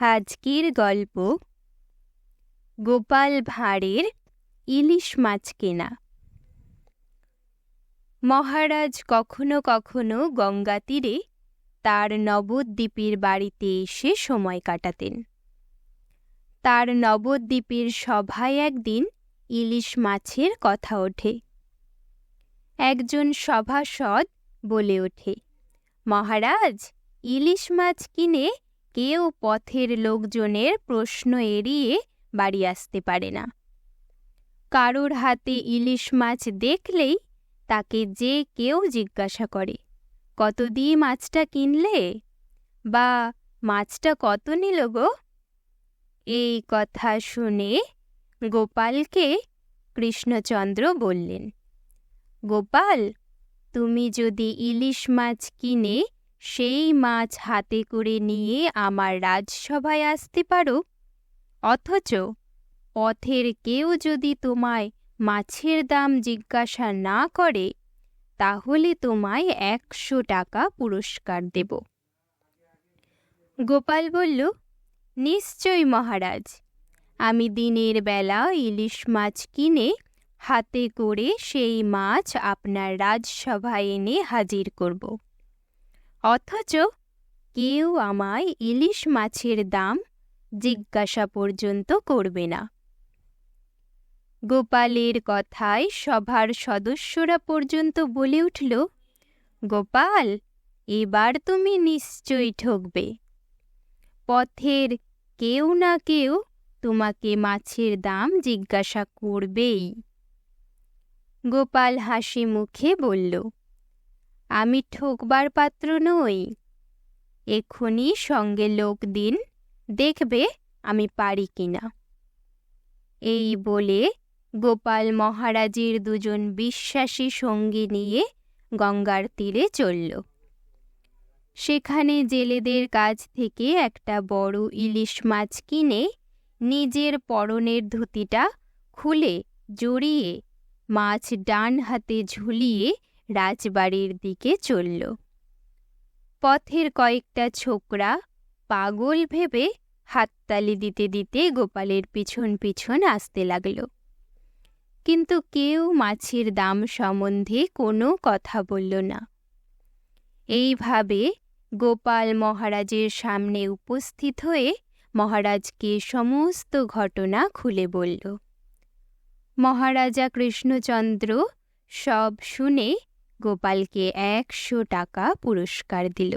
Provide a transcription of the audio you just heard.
আজকের গল্প গোপাল ভাঁড়ের ইলিশ মাছ কেনা। মহারাজ কখনো কখনো গঙ্গা তীরে তার নবদ্বীপের বাড়িতে এসে সময় কাটাতেন। তার নবদ্বীপের সভায় একদিন ইলিশ মাছের কথা ওঠে। একজন সভাসদ বলে ওঠে, মহারাজ, ইলিশ মাছ কিনে কেউ পথের লোকজনের প্রশ্ন এড়িয়ে বাড়ি আসতে পারে না। কারোর হাতে ইলিশ মাছ দেখলেই তাকে যে কেউ জিজ্ঞাসা করে, কত দিয়ে মাছটা কিনলে? বা, মাছটা কত নিল গো? এই কথা শুনে গোপালকে কৃষ্ণচন্দ্র বললেন, গোপাল, তুমি যদি ইলিশ মাছ কিনে সেই মাছ হাতে করে নিয়ে আমার রাজসভায় আসতে পারো। অথচ পথের কেউ যদি তোমায় মাছের দাম জিজ্ঞাসা না করে, তাহলে তোমায় একশো টাকা পুরস্কার দেব। গোপাল বলল, নিশ্চয় মহারাজ, আমি দিনের বেলা ইলিশ মাছ কিনে হাতে করে সেই মাছ আপনার রাজসভায় এনে হাজির করব। অথচ কেউ আমায় ইলিশ মাছের দাম জিজ্ঞাসা পর্যন্ত করবে না। গোপালের কথায় সভার সদস্যরা পর্যন্ত বলে উঠল, গোপাল, এবার তুমি নিশ্চয়ই ঠকবে। পথের কেউ না কেউ তোমাকে মাছের দাম জিজ্ঞাসা করবেই। গোপাল হাসি মুখে বলল আমি ঠকবার পাত্র নই। এক্ষুনি সঙ্গে লোক দিন, দেখবে আমি পারি কিনা। এই বলে গোপাল মহারাজের দুজন বিশ্বাসী সঙ্গী নিয়ে গঙ্গার তীরে চলল। সেখানে জেলেদের কাছ থেকে একটা বড় ইলিশ মাছ কিনে নিজের পরনের ধুতিটা খুলে জড়িয়ে মাছ ডান হাতে ঝুলিয়ে রাজবাড়ির দিকে চলল। পথের কয়েকটা ছোকরা পাগল ভেবে হাততালি দিতে দিতে গোপালের পিছন পিছন আসতে লাগল। কিন্তু কেউ মাছের দাম সম্বন্ধে কোনো কথা বলল না। এইভাবে গোপাল মহারাজের সামনে উপস্থিত হয়ে মহারাজকে সমস্ত ঘটনা খুলে বলল। মহারাজা কৃষ্ণচন্দ্র সব শুনে গোপালকে একশো টাকা পুরস্কার দিল।